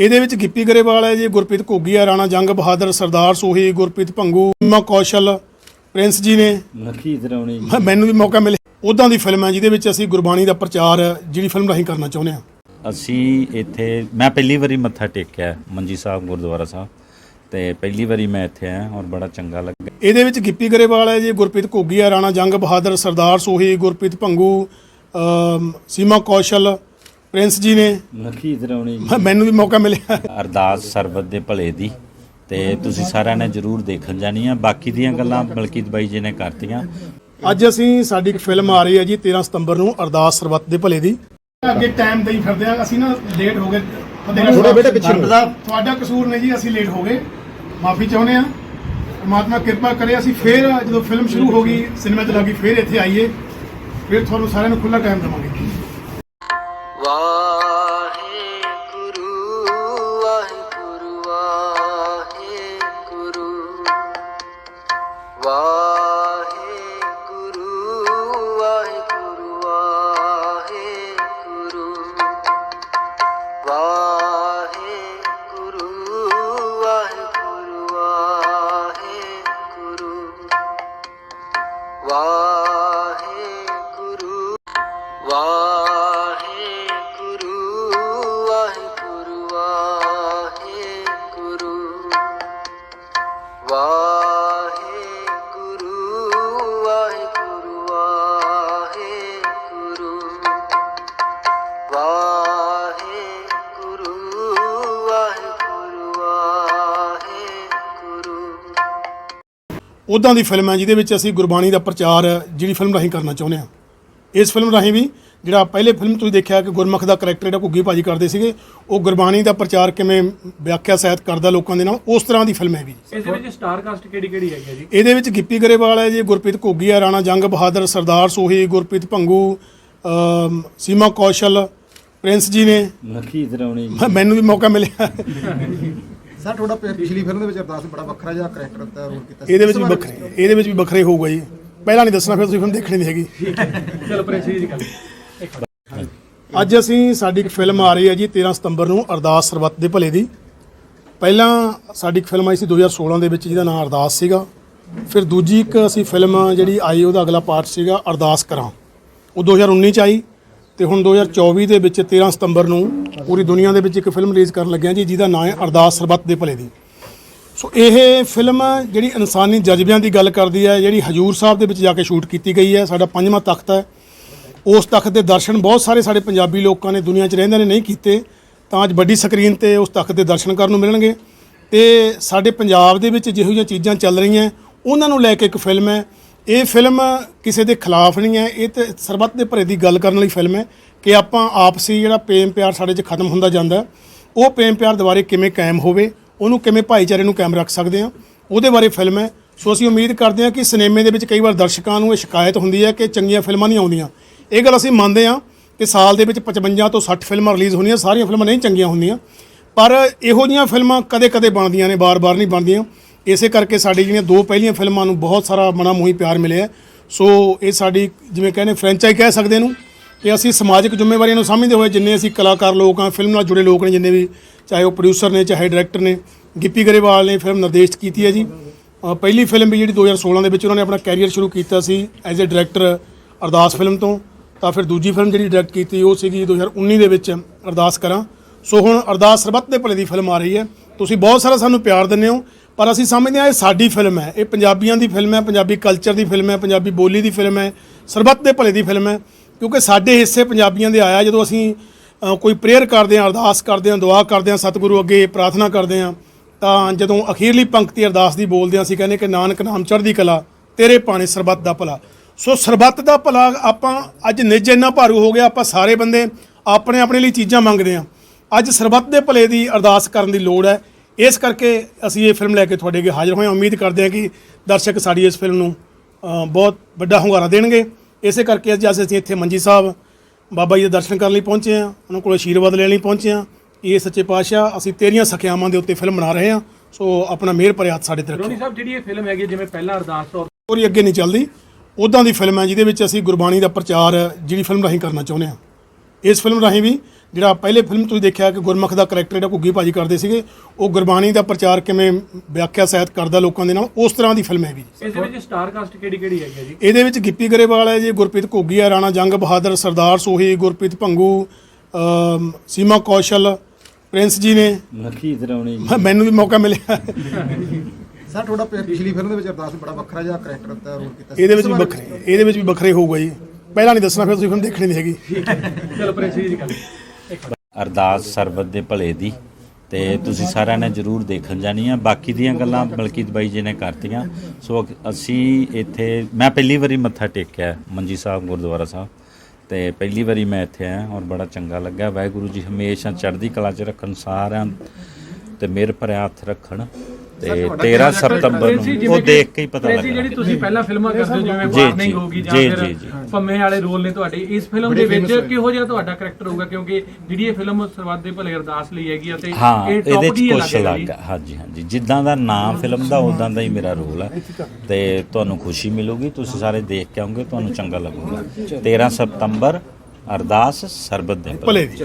ਇਹਦੇ ਵਿੱਚ ਗਿੱਪੀ ਗਰੇਵਾਲ ਹੈ ਜੀ ਗੁਰਪ੍ਰੀਤ ਘੋਗੀ ਹੈ ਰਾਣਾ ਜੰਗ ਬਹਾਦਰ ਸਰਦਾਰ ਸੋਹੀ ਗੁਰਪ੍ਰੀਤ ਭੰਗੂ ਹਿਮਾ ਕੌਸ਼ਲ ਪ੍ਰਿੰਸ ਜੀ ਨੇ। ਲਖੀਤ ਰਾਉਣੀ ਜੀ। ਮ- ਮੈਨੂੰ ਵੀ ਮੌਕਾ ਮਿਲਿਆ। ਉਦਾਂ ਦੀ ਫਿਲਮ ਹੈ ਜਿਹਦੇ ਵਿੱਚ ਅਸੀਂ ਗੁਰਬਾਣੀ ਦਾ ਪ੍ਰਚਾਰ ਜਿਹੜੀ ਫਿਲਮ ਰਾਹੀਂ ਕਰਨਾ ਚਾਹੁੰਦੇ ਹਾਂ। ਅਸੀਂ ਇੱਥੇ ਮੈਂ ਪਹਿਲੀ ਵਾਰੀ ਮੱਥਾ ਟੇਕਿਆ ਮੰਜੀ ਸਾਹਿਬ ਗੁਰਦੁਆਰਾ ਸਾਹਿਬ ਤੇ ਪਹਿਲੀ ਵਾਰੀ ਮੈਂ ਇੱਥੇ ਆਇਆ ਔਰ ਬੜਾ ਚੰਗਾ ਲੱਗਾ। ਇਹਦੇ ਵਿੱਚ ਗਿੱਪੀ ਗਰੇਵਾਲ ਹੈ ਜੀ ਗੁਰਪ੍ਰੀਤ ਘੋਗੀ ਹੈ ਰਾਣਾ ਜੰਗ ਬਹਾਦਰ ਸਰਦਾਰ ਸੋਹੀ ਗੁਰਪ੍ਰੀਤ ਭੰਗੂ ਸੀਮਾ ਕੌਸ਼ਲ ਪ੍ਰਿੰਸ ਜੀ ਨੇ। ਲਖੀਤ ਰਾਉਣੀ ਜੀ। ਮ- ਮੈਨੂੰ ਵੀ ਮੌਕਾ ਮਿਲਿਆ। ਅਰਦਾਸ ਸਰਬਤ ਦੇ ਭਲੇ ਦੀ। ਤੇ ਤੁਸੀਂ ਸਾਰਿਆਂ ਨੇ ਜਰੂਰ ਦੇਖਣ ਜਾਣੀ ਆ। ਬਾਕੀ ਦੀਆਂ ਗੱਲਾਂ ਬਲਕੀਤ ਬਾਈ ਜੀ ਨੇ ਕਰਤੀਆਂ। ਅੱਜ ਅਸੀਂ ਸਾਡੀ ਇੱਕ ਫਿਲਮ ਆ ਰਹੀ ਹੈ ਜੀ 13 ਸਤੰਬਰ ਨੂੰ ਅਰਦਾਸ ਸਰਬੱਤ ਦੇ ਭਲੇ ਦੀ। ਅੱਗੇ ਟਾਈਮ ਦੇਈ ਫਿਰਦੇ ਆ। ਅਸੀਂ ਨਾ ਲੇਟ ਹੋ ਗਏ। ਥੋੜਾ ਬੇਟਾ ਪਿੱਛੇ ਤੁਹਾਡਾ ਕਸੂਰ ਨਹੀਂ ਜੀ ਅਸੀਂ ਲੇਟ ਹੋ ਗਏ। ਮਾਫੀ ਚਾਹੁੰਦੇ ਆ। ਪਰਮਾਤਮਾ ਕਿਰਪਾ ਕਰੇ ਅਸੀਂ ਫੇਰ ਜਦੋਂ ਫਿਲਮ ਸ਼ੁਰੂ ਹੋ ਗਈ ਸਿਨੇਮਾ ਚ ਲੱਗੀ ਫੇਰ ਇੱਥੇ ਆਈਏ। ਫੇਰ ਤੁਹਾਨੂੰ ਸਾਰਿਆਂ ਨੂੰ ਖੁੱਲਾ ਟਾਈਮ ਦੇਵਾਂਗੇ। Wow. ਉਦਾਂ ਦੀ ਫਿਲਮ ਹੈ ਜਿਹਦੇ ਵਿੱਚ ਅਸੀਂ ਗੁਰਬਾਣੀ ਦਾ ਪ੍ਰਚਾਰ ਜਿਹੜੀ ਫਿਲਮ ਰਾਹੀਂ ਕਰਨਾ ਚਾਹੁੰਦੇ ਹਾਂ। ਇਸ ਫਿਲਮ ਰਾਹੀਂ ਵੀ ਜਿਹੜਾ ਪਹਿਲੇ ਫਿਲਮ ਤੁਸੀਂ ਦੇਖਿਆ ਕਿ ਗੁਰਮੁਖ ਦਾ ਕਰੈਕਟਰ ਜਿਹੜਾ ਘੁੱਗੀ ਭਾਜੀ ਕਰਦੇ ਸੀਗੇ ਉਹ ਗੁਰਬਾਣੀ ਦਾ ਪ੍ਰਚਾਰ ਕਿਵੇਂ ਵਿਆਖਿਆ ਸਹਿਤ ਕਰਦਾ ਲੋਕਾਂ ਦੇ ਨਾਲ ਉਸ ਤਰ੍ਹਾਂ ਦੀ ਫਿਲਮ ਹੈ ਵੀ। ਇਸ ਦੇ ਵਿੱਚ ਸਟਾਰ ਕਾਸਟ ਕਿਹੜੀ ਕਿਹੜੀ ਹੈਗੀ ਹੈ ਜੀ? ਇਹਦੇ ਵਿੱਚ ਗਿੱਪੀ ਗਰੇਵਾਲ ਹੈ ਜੀ ਗੁਰਪ੍ਰੀਤ ਘੋਗੀ ਹੈ ਰਾਣਾ ਜੰਗ ਬਹਾਦਰ ਸਰਦਾਰ ਸੋਹੀ ਗੁਰਪ੍ਰੀਤ ਭੰਗੂ ਸੀਮਾ ਕੌਸ਼ਲ ਪ੍ਰਿੰਸ ਜੀ ਨੇ। ਲਖੀਤ ਰਾਉਣੀ ਜੀ। ਮ- ਮੈਨੂੰ ਵੀ ਮੌਕਾ ਮਿਲਿਆ। ਸਰ ਤੁਹਾਡਾ ਪਿ- ਪਿਛਲੀ ਫਿਲਮ ਦੇ ਵਿੱਚ ਅਰਦਾਸ ਬੜਾ ਵੱਖਰਾ ਜਿਹਾ ਕਰੈਕਟਰ ਦਾ ਰੋਲ ਕੀਤਾ ਸੀ। ਇਹਦੇ ਵਿੱਚ ਵੀ ਵੱਖਰੇ ਇਹਦੇ ਵਿੱਚ ਵੀ ਵੱਖਰੇ ਹੋਊਗਾ ਜੀ। ਪਹਿਲਾਂ ਨਹੀਂ ਦੱਸਣਾ ਫਿਰ ਤੁਸੀਂ ਫਿਲਮ ਦੇਖਣੀ ਨਹੀਂ ਹੈਗੀ। ਚਲੋ ਅੱਜ ਅਸੀਂ ਸਾਡੀ ਇੱਕ ਫਿਲਮ ਆ ਰਹੀ ਹੈ ਜੀ 13 ਸਤੰਬਰ ਨੂੰ ਅਰਦਾਸ ਸਰਬੱਤ ਦੇ ਭਲੇ ਦੀ। ਪਹਿਲਾਂ ਸਾਡੀ ਇੱਕ ਫਿਲਮ ਆਈ ਸੀ 2016 ਦੇ ਵਿੱਚ ਜਿਹਦਾ ਨਾਮ ਅਰਦਾਸ ਸੀਗਾ। ਫਿਰ ਦੂਜੀ ਇੱਕ ਅਸੀਂ ਫਿਲਮ ਜਿਹੜੀ ਆਈ ਉਹਦਾ ਅਗਲਾ ਪਾਰਟ ਸੀਗਾ ਅਰਦਾਸ ਕਰਾਂ। ਉਹ 2019 ਚ ਆਈ। ਤੇ ਹੁਣ 2024 ਦੇ ਵਿੱਚ 13 ਸਤੰਬਰ ਨੂੰ ਪੂਰੀ ਦੁਨੀਆ ਦੇ ਵਿੱਚ ਇੱਕ ਫਿਲਮ ਰਿਲੀਜ਼ ਕਰਨ ਲੱਗਿਆ ਜੀ, ਜਿਹਦਾ ਨਾਮ ਹੈ ਅਰਦਾਸ ਸਰਬੱਤ ਦੇ ਭਲੇ ਦੀ। ਸੋ ਇਹ ਫਿਲਮ ਜਿਹੜੀ ਇਨਸਾਨੀ ਜਜ਼ਬਿਆਂ ਦੀ ਗੱਲ ਕਰਦੀ ਹੈ, ਜਿਹੜੀ ਹਜੂਰ ਸਾਹਿਬ ਦੇ ਵਿੱਚ ਜਾ ਕੇ ਸ਼ੂਟ ਕੀਤੀ ਗਈ ਹੈ, ਸਾਡਾ ਪੰਜਵਾਂ ਤਖਤ ਹੈ। ਉਸ ਤਖਤ ਦੇ ਦਰਸ਼ਨ ਬਹੁਤ ਸਾਰੇ ਸਾਡੇ ਪੰਜਾਬੀ ਲੋਕਾਂ ਨੇ ਦੁਨੀਆ 'ਚ ਰਹਿੰਦੇ ਨੇ, ਨਹੀਂ ਕੀਤੇ, ਤਾਂ ਅੱਜ ਵੱਡੀ ਸਕਰੀਨ ਤੇ ਉਸ ਤਖਤ ਦੇ ਦਰਸ਼ਨ ਕਰਨ ਨੂੰ ਮਿਲਣਗੇ। ਤੇ ਸਾਡੇ ਪੰਜਾਬ ਦੇ ਵਿੱਚ ਜਿਹੋ ਜਿਹੀਆਂ ਚੀਜ਼ਾਂ ਚੱਲ ਰਹੀਆਂ, ਉਹਨਾਂ ਨੂੰ ਲੈ ਕੇ ਇੱਕ ਫਿਲਮ ਹੈ ਇਹ ਫਿਲਮ ਕਿਸੇ ਦੇ ਖਿਲਾਫ ਨਹੀਂ ਹੈ। ਇਹ ਤੇ ਸਰਬੱਤ ਦੇ ਭਰੇ ਦੀ ਗੱਲ ਕਰਨ ਵਾਲੀ ਫਿਲਮ ਹੈ ਕਿ ਆਪਾਂ ਆਪਸੀ ਜਿਹੜਾ ਪ੍ਰੇਮ ਪਿਆਰ ਸਾਡੇ 'ਚ ਖਤਮ ਹੁੰਦਾ ਜਾਂਦਾ ਉਹ ਪ੍ਰੇਮ ਪਿਆਰ ਦੁਬਾਰੇ ਕਿਵੇਂ ਕਾਇਮ ਹੋਵੇ, ਉਹਨੂੰ ਕਿਵੇਂ ਭਾਈਚਾਰੇ ਨੂੰ ਕਾਇਮ ਰੱਖ ਸਕਦੇ ਆ ਉਹਦੇ ਬਾਰੇ ਫਿਲਮ ਹੈ। ਸੋ ਅਸੀਂ ਉਮੀਦ ਕਰਦੇ ਹਾਂ ਕਿ ਸਿਨੇਮੇ ਦੇ ਵਿੱਚ ਕਈ ਵਾਰ ਦਰਸ਼ਕਾਂ ਨੂੰ ਇਹ ਸ਼ਿਕਾਇਤ ਹੁੰਦੀ ਹੈ ਕਿ ਚੰਗੀਆਂ ਫਿਲਮਾਂ ਨਹੀਂ ਆਉਂਦੀਆਂ। ਇਹ ਗੱਲ ਅਸੀਂ ਮੰਨਦੇ ਹਾਂ ਕਿ ਸਾਲ ਦੇ ਵਿੱਚ 55 ਤੋਂ 60 ਫਿਲਮਾਂ ਰਿਲੀਜ਼ ਹੋਣੀਆਂ ਸਾਰੀਆਂ ਫਿਲਮਾਂ ਨਹੀਂ ਚੰਗੀਆਂ ਹੁੰਦੀਆਂ। ਪਰ ਇਹੋ ਜਿਹੀਆਂ ਫਿਲਮਾਂ ਕਦੇ-ਕਦੇ ਬਣਦੀਆਂ ਨੇ ਬਾਰ-ਬਾਰ ਨਹੀਂ ਬਣਦੀਆਂ। ਇਸੇ ਕਰਕੇ ਸਾਡੀ ਜਿਹੜੀਆਂ ਦੋ ਪਹਿਲੀਆਂ ਫਿਲਮਾਂ ਨੂੰ ਬਹੁਤ ਸਾਰਾ ਮਨਾ ਮੋਹੀ ਪਿਆਰ ਮਿਲਿਆ ਸੋ ਇਹ ਸਾਡੀ ਜਿਵੇਂ ਕਹਿੰਦੇ ਫਰੈਂਚਾਈਜ਼ ਕਹਿ ਸਕਦੇ ਨੂੰ ਕਿ ਅਸੀਂ ਸਮਾਜਿਕ ਜ਼ਿੰਮੇਵਾਰੀਆਂ ਨੂੰ ਸਮਝਦੇ ਹੋਏ ਜਿੰਨੇ ਅਸੀਂ ਕਲਾਕਾਰ ਲੋਕ ਹਾਂ ਫਿਲਮ ਨਾਲ ਜੁੜੇ ਲੋਕ ਨੇ ਜਿੰਨੇ ਵੀ, ਚਾਹੇ ਉਹ ਪ੍ਰੋਡਿਊਸਰ ਨੇ, ਚਾਹੇ ਡਾਇਰੈਕਟਰ ਨੇ, ਗਿੱਪੀ ਗਰੇਵਾਲ ਨੇ ਫਿਲਮ ਨਿਰਦੇਸ਼ਿਤ ਕੀਤੀ ਹੈ ਜੀ। ਪਹਿਲੀ ਫਿਲਮ ਵੀ ਜਿਹੜੀ 2016 ਦੇ ਵਿੱਚ ਉਹਨਾਂ ਨੇ ਆਪਣਾ ਕੈਰੀਅਰ ਸ਼ੁਰੂ ਕੀਤਾ ਸੀ as a director Ardaas film ਤੋਂ। ਤਾਂ ਫਿਰ ਦੂਜੀ ਫਿਲਮ ਜਿਹੜੀ ਡਾਇਰੈਕਟ ਕੀਤੀ ਉਹ ਸੀਗੀ 2019 ਦੇ ਵਿੱਚ ਅਰਦਾਸ ਕਰਾਂ। ਸੋ ਹੁਣ ਅਰਦਾਸ ਸਰਬੱਤ ਦੇ ਭਲੇ ਦੀ ਫਿਲਮ ਆ ਰਹੀ ਹੈ। ਤੁਸੀਂ ਬਹੁਤ ਸਾਰਾ ਸਾਨੂੰ ਪਿਆਰ ਦਿੰਦੇ ਹੋ, ਪਰ ਅਸੀਂ ਸਮਝਦੇ ਹਾਂ ਇਹ ਸਾਡੀ ਫਿਲਮ ਹੈ, ਇਹ ਪੰਜਾਬੀਆਂ ਦੀ ਫਿਲਮ ਹੈ, ਪੰਜਾਬੀ ਕਲਚਰ ਦੀ ਫਿਲਮ ਹੈ, ਪੰਜਾਬੀ ਬੋਲੀ ਦੀ ਫਿਲਮ ਹੈ, ਸਰਬੱਤ ਦੇ ਭਲੇ ਦੀ ਫਿਲਮ ਹੈ, ਕਿਉਂਕਿ ਸਾਡੇ ਹਿੱਸੇ ਪੰਜਾਬੀਆਂ ਦੇ ਆਇਆ ਜਦੋਂ ਅਸੀਂ ਕੋਈ ਪ੍ਰੇਅਰ ਕਰਦੇ ਹਾਂ, ਅਰਦਾਸ ਕਰਦੇ ਹਾਂ, ਦੁਆ ਕਰਦੇ ਹਾਂ, ਸਤਿਗੁਰੂ ਅੱਗੇ ਪ੍ਰਾਰਥਨਾ ਕਰਦੇ ਹਾਂ, ਤਾਂ ਜਦੋਂ ਅਖੀਰਲੀ ਪੰਕਤੀ ਅਰਦਾਸ ਦੀ ਬੋਲਦੇ ਹਾਂ, ਅਸੀਂ ਕਹਿੰਦੇ ਕਿ ਨਾਨਕ ਨਾਮ ਚੜ੍ਹਦੀ ਕਲਾ, ਤੇਰੇ ਪਾਣੇ ਸਰਬੱਤ ਦਾ ਭਲਾ। ਸੋ ਸਰਬੱਤ ਦਾ ਭਲਾ ਆਪਾਂ ਅੱਜ ਨਿੱਜ ਇੰਨਾ ਭਾਰੂ ਹੋ ਗਿਆ, ਆਪਾਂ ਸਾਰੇ ਬੰਦੇ ਆਪਣੇ ਆਪਣੇ ਲਈ ਚੀਜ਼ਾਂ ਮੰਗਦੇ ਹਾਂ। ਅੱਜ ਸਰਬੱਤ ਦੇ ਭਲੇ ਦੀ ਅਰਦਾਸ ਕਰਨ ਦੀ ਲੋੜ ਹੈ ਇਸ ਕਰਕੇ ਅਸੀਂ ਇਹ ਫਿਲਮ ਲੈ ਕੇ ਤੁਹਾਡੇ ਅੱਗੇ ਹਾਜ਼ਰ ਹੋਏ ਹਾਂ। ਉਮੀਦ ਕਰਦੇ ਹਾਂ ਕਿ ਦਰਸ਼ਕ ਸਾਡੀ ਇਸ ਫਿਲਮ ਨੂੰ ਬਹੁਤ ਵੱਡਾ ਹੁੰਗਾਰਾ ਦੇਣਗੇ। ਇਸੇ ਕਰਕੇ ਅੱਜ ਅਸੀਂ ਇੱਥੇ ਮੰਜੀ ਸਾਹਿਬ ਬਾਬਾ ਜੀ ਦੇ ਦਰਸ਼ਨ ਕਰਨ ਲਈ ਪਹੁੰਚੇ ਹਾਂ। ਉਹਨਾਂ ਕੋਲ ਆਸ਼ੀਰਵਾਦ ਲੈਣ ਲਈ ਪਹੁੰਚੇ ਹਾਂ। ਇਹ ਸੱਚੇ ਪਾਤਸ਼ਾਹ ਅਸੀਂ ਤੇਰੀਆਂ ਸਖਿਆਵਾਂ ਦੇ ਉੱਤੇ ਫਿਲਮ ਬਣਾ ਰਹੇ ਹਾਂ। ਸੋ ਆਪਣਾ ਮਿਹਰ ਭਰੇ ਹੱਥ ਸਾਡੇ ਤੇ ਰੱਖੋ ਰੋਣੀ ਸਾਹਿਬ ਜਿਹੜੀ ਇਹ ਫਿਲਮ ਹੈਗੀ ਜਿਵੇਂ ਪਹਿਲਾਂ ਅਰਦਾਸ ਤੌਰ ਸਟੋਰੀ ਅੱਗੇ ਨਹੀਂ ਚੱਲਦੀ। ਉਦਾਂ ਦੀ ਫਿਲਮ ਹੈ ਜਿਹਦੇ ਵਿੱਚ ਅਸੀਂ ਗੁਰਬਾਣੀ ਦਾ ਪ੍ਰਚਾਰ ਜਿਹੜੀ ਫਿਲਮ ਰਾਹੀਂ ਕਰਨਾ ਚਾਹੁੰਦੇ ਹਾਂ। ਇਸ ਫਿਲਮ ਰਾਹੀਂ ਵੀ ਜਿਹੜਾ ਪਹਿਲੇ ਫਿਲਮ ਤੁਸੀਂ ਦੇਖਿਆ ਕਿ ਗੁਰਮੁਖ ਦਾ ਕਰੈਕਟਰ ਜਿਹੜਾ ਘੁੱਗੀ ਭਾਜੀ ਕਰਦੇ ਸੀਗੇ ਉਹ ਗੁਰਬਾਣੀ ਦਾ ਪ੍ਰਚਾਰ ਕਿਵੇਂ ਵਿਆਖਿਆ ਸਹਿਤ ਕਰਦਾ ਲੋਕਾਂ ਦੇ ਨਾਲ ਉਸ ਤਰ੍ਹਾਂ ਦੀ ਫਿਲਮ ਹੈ ਵੀ ਇਸ ਵਿੱਚ ਸਟਾਰ ਕਾਸਟ ਕਿਹੜੀ ਕਿਹੜੀ ਹੈਗੀ ਹੈ ਜੀ? ਇਹਦੇ ਵਿੱਚ ਗਿੱਪੀ ਗਰੇਵਾਲ ਹੈ ਜੀ ਗੁਰਪ੍ਰੀਤ ਘੋਗੀ ਹੈ ਰਾਣਾ ਜੰਗ ਬਹਾਦਰ ਸਰਦਾਰ ਸੋਹੀ ਗੁਰਪ੍ਰੀਤ ਭੰਗੂ ਸੀਮਾ ਕੌਸ਼ਲ ਪ੍ਰਿੰਸ ਜੀ ਨੇ। ਲੱਖੀ ਦਰਾਉਣੀ ਮੈਨੂੰ ਵੀ ਮੌਕਾ ਮਿਲਿਆ। ਸਰ ਤੁਹਾਡਾ ਪਿਛਲੀ ਫਿਲਮ ਦੇ ਵਿੱਚ ਅਰਦਾਸ ਬੜਾ ਵੱਖਰਾ ਜਿਹਾ ਕਰੈਕਟਰ ਦਾ ਰੋਲ ਕੀਤਾ ਸੀ। ਇਹਦੇ ਵਿੱਚ ਵੀ ਵੱਖਰੇ ਇਹਦੇ ਵਿੱਚ ਵੀ ਵੱਖਰੇ ਹੋਊਗਾ ਜੀ। ਪਹਿਲਾਂ ਨਹੀਂ ਦੱਸਣਾ ਫਿਰ ਤੁਸੀਂ ਫਿਲਮ ਦੇਖਣੀ ਨਹੀਂ ਹੈਗੀ। ਚਲੋ ਪ੍ਰਿੰਸ ਜੀ ਦੀ ਗੱਲ ਅਰਦਾਸ ਸਰਬਤ ਦੇ ਭਲੇ ਦੀ ਤੇ ਤੁਸੀਂ ਸਾਰਿਆਂ ਨੇ ਜਰੂਰ ਦੇਖਣ ਜਾਣੀ ਆ ਬਾਕੀ ਦੀਆਂ ਗੱਲਾਂ ਬਲਕੀਤ ਬਾਈ ਜੀ ਨੇ ਕਰਤੀਆਂ। ਸੋ ਅਸੀਂ ਇੱਥੇ ਮੈਂ ਪਹਿਲੀ ਵਾਰੀ ਮੱਥਾ ਟੇਕਿਆ ਮੰਜੀ ਸਾਹਿਬ ਗੁਰਦੁਆਰਾ ਸਾਹਿਬ। ਤੇ ਪਹਿਲੀ ਵਾਰੀ ਮੈਂ ਇੱਥੇ ਆਇਆ ਔਰ ਬੜਾ ਚੰਗਾ ਲੱਗਾ। ਵਾਹਿਗੁਰੂ ਜੀ ਹਮੇਸ਼ਾ ਚੜ੍ਹਦੀ ਕਲਾ 'ਚ ਰੱਖਣ ਸਾਰਿਆਂ ਤੇ ਮੇਰੇ ਭਰਿਆ ਹੱਥ ਰੱਖਣ। ਤੇ 13 ਸਤੰਬਰ ਨੂੰ। ਉਹ ਦੇਖ ਕੇ ਹੀ ਪਤਾ ਜੀ ਜਿਹੜੀ ਲੱਗਾ ਤੁਸੀਂ ਪਹਿਲਾਂ ਫਿਲਮਾਂ ਕਰਦੇ ਜਿਵੇਂ ਵਾਰਨਿੰਗ ਜੀ, ਹੋਗੀ ਜਾਂ ਜੀ, ਫਿਰ। ਪੰਮੇ ਵਾਲੇ ਰੋਲ ਨੇ ਤੁਹਾਡੇ ਇਸ ਫਿਲਮ ਦੇ ਵਿੱਚ ਕਿਹੋ ਜਿਹਾ ਤੁਹਾਡਾ ਕਰੈਕਟਰ ਹੋਊਗਾ? ਕਿਉਂਕਿ ਜਿਹੜੀ ਇਹ ਫਿਲਮ ਸਰਬੱਤ ਦੇ ਭਲੇ ਅਰਦਾਸ ਲਈ ਹੈਗੀ ਆ ਤੇ ਹਾਂ ਇਹ ਟੌਪ ਦੀ ਲੱਗ ਲੱਗਾ ਹਾਂਜੀ ਹਾਂਜੀ। ਜਿੱਦਾਂ ਦਾ ਨਾਮ ਫਿਲਮ ਦਾ ਉਦਾਂ ਦਾ ਹੀ ਮੇਰਾ ਰੋਲ ਹੈ ਤੇ ਤੁਹਾਨੂੰ ਖੁਸ਼ੀ ਮਿਲੂਗੀ। ਤੁਸੀਂ ਸਾਰੇ ਦੇਖ ਕੇ ਆਉਂਗੇ ਤੁਹਾਨੂੰ ਚੰਗਾ ਲੱਗੂਗਾ। 13 ਸਤੰਬਰ ਅਰਦਾਸ ਸਰਬਤ ਦੇ ਭਲੇ। ਭਲੇ ਦੀ।